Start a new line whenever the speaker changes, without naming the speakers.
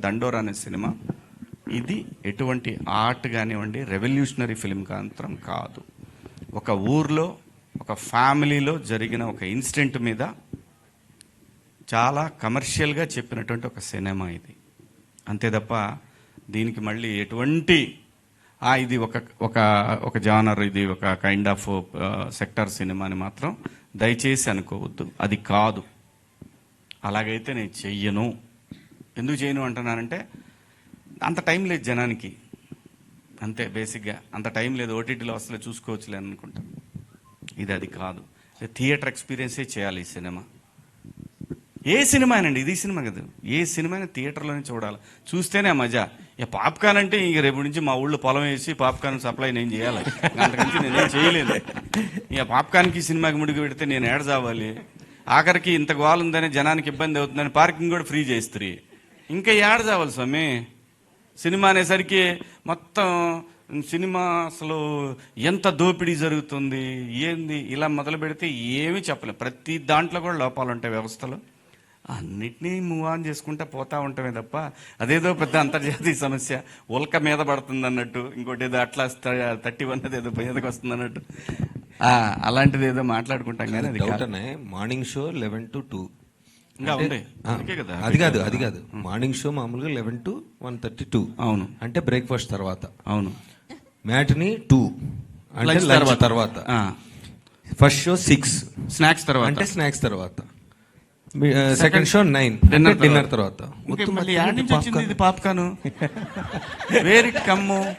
దండోర్ అనే సినిమా. ఇది ఎటువంటి ఆర్ట్ కానివ్వండి రెవల్యూషనరీ ఫిల్మ్ మాత్రం కాదు. ఒక ఊర్లో ఒక ఫ్యామిలీలో జరిగిన ఒక ఇన్సిడెంట్ మీద చాలా కమర్షియల్గా చెప్పినటువంటి ఒక సినిమా ఇది. అంతే తప్ప దీనికి మళ్ళీ ఎటువంటి ఇది ఒక ఒక ఒక జానర్ ఇది ఒక కైండ్ ఆఫ్ సెక్టర్ సినిమా అని మాత్రం దయచేసి అనుకోవద్దు. అది కాదు. అలాగైతే నేను చెయ్యను. ఎందుకు చేయను అంటున్నానంటే అంత టైం లేదు జనానికి. అంతే బేసిక్గా. అంత టైం లేదు ఓటీటీలో అసలు చూసుకోవచ్చులే అనుకుంటాను ఇది అది కాదు. థియేటర్ ఎక్స్పీరియన్సే చేయాలి ఈ సినిమా. ఏ సినిమానండి? ఇది సినిమా కదా. ఏ సినిమాని థియేటర్లోనే చూడాలి. చూస్తేనే మజా. ఇక పాప్కార్న్ అంటే ఇంక రేపు నుంచి మా ఊళ్ళో పొలం వేసి పాప్కార్న్ సప్లై నేను చేయాలి. అంతకుమించి నేనేం చేయలేదు. ఇక పాప్కార్న్కి సినిమాకి ముడికి పెడితే నేను ఏడ చావాలి? ఆఖరికి ఇంత గోల్ ఉందని జనానికి ఇబ్బంది అవుతుందని పార్కింగ్ కూడా ఫ్రీ చేస్తారు ఇంకా ఏడ చావాలి స్వామి? సినిమా అనేసరికి మొత్తం సినిమా అసలు ఎంత దోపిడీ జరుగుతుంది ఏంది ఇలా మొదలు పెడితే ఏమీ చెప్పలేం. ప్రతి దాంట్లో కూడా లోపాలు ఉంటాయి వ్యవస్థలో. అన్నిటినీ మూవ్ ఆన్ చేసుకుంటా పోతా ఉంటామే తప్ప అదేదో పెద్ద అంతర్జాతీయ సమస్య. ఉల్క మీద పడుతుంది అన్నట్టు ఇంకోటి ఏదో అట్లా థర్టీ వన్ ఏదో మీదకి వస్తుంది అన్నట్టు. అలాంటిది ఏదో మాట్లాడుకుంటాం కానీ
morning show eleven to two
ఇంకా ఉంది అందుకే కదా
అది కాదు అది కాదు. మార్నింగ్ షో మామూలుగా eleven to one thirty two
అవును.
అంటే బ్రేక్ఫాస్ట్ తర్వాత.
అవును.
మ్యాట్ని టూ అంటే
Lunch
లంచ్
తర్వాత.
ఫస్ట్ షో సిక్స్
స్నాక్స్ తర్వాత.
అంటే స్నాక్స్ తర్వాత. Second show nine
Dinner
dinner తర్వాత.
పాప్కాను వేర్ కమ్ము